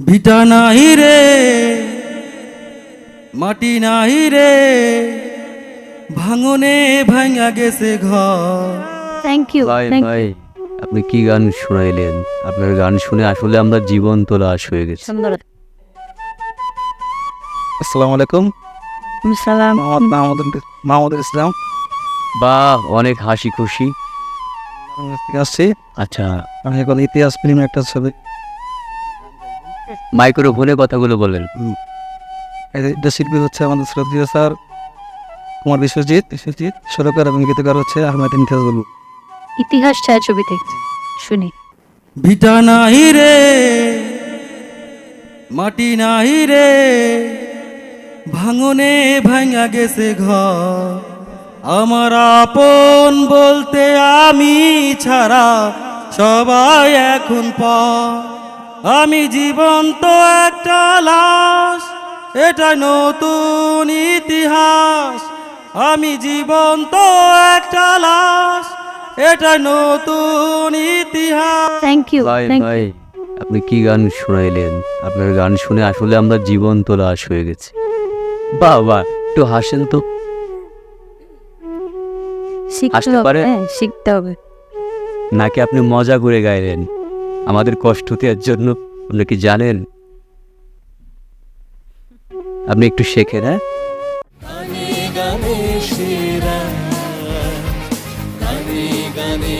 ভিটা নাহি রে মাটি নাহি রে ভাঙনে ভাঙা গেছে ঘর। থ্যাংক ইউ ভাই আপনি কি গান শোনাইলেন? আপনার গান শুনে আসলে আমরা জীবন্ত লাশ হয়ে গেছি। সুন্দর। আসসালামু আলাইকুম। সালাম মাহমুদুল ইসলাম। বা অনেক হাসি খুশি। আসছি। আচ্ছা। আমি এখন ইতিহাস ফিল্ম একটা ছবি মাইক্রোফোনে কথাগুলো বলেন। এটা শিল্পী হচ্ছে আমাদের শ্রদ্ধীয় স্যার কুমার বিশ্বজিৎ বিশ্বজিৎ সুরকার এবং গীতকার হচ্ছে আহমেদ ইমতিয়াজ বলু। ইতিহাস ছায়াছবি থেকে শুনি। ভিটা নাহি রে মাটি নাহি রে ভাঙনে ভাঙা গেছে ঘর। আমার আপন বলতে আমি ছাড়া সবাই এখন পর। আমি জীবন্ত একটা লাশ এটা নতুন ইতিহাস। আমি জীবন্ত একটা লাশ এটা নতুন ইতিহাস। থ্যাংক ইউ ভাই ভাই আপনি কি গান শোনাইলেন? আপনার গান শুনে আসলে আমরা জীবন্ত লাশ হয়ে গেছি। বাহ বাহ একটু হাসেন তো। শিখতে হবে? হ্যাঁ শিখতে হবে। নাকি আপনি মজা করে গাইলেন? আমাদের কষ্ট দেওয়ার জন্য আপনি কি জানেন? আপনি একটু শেখেন হ্যাঁ? গানে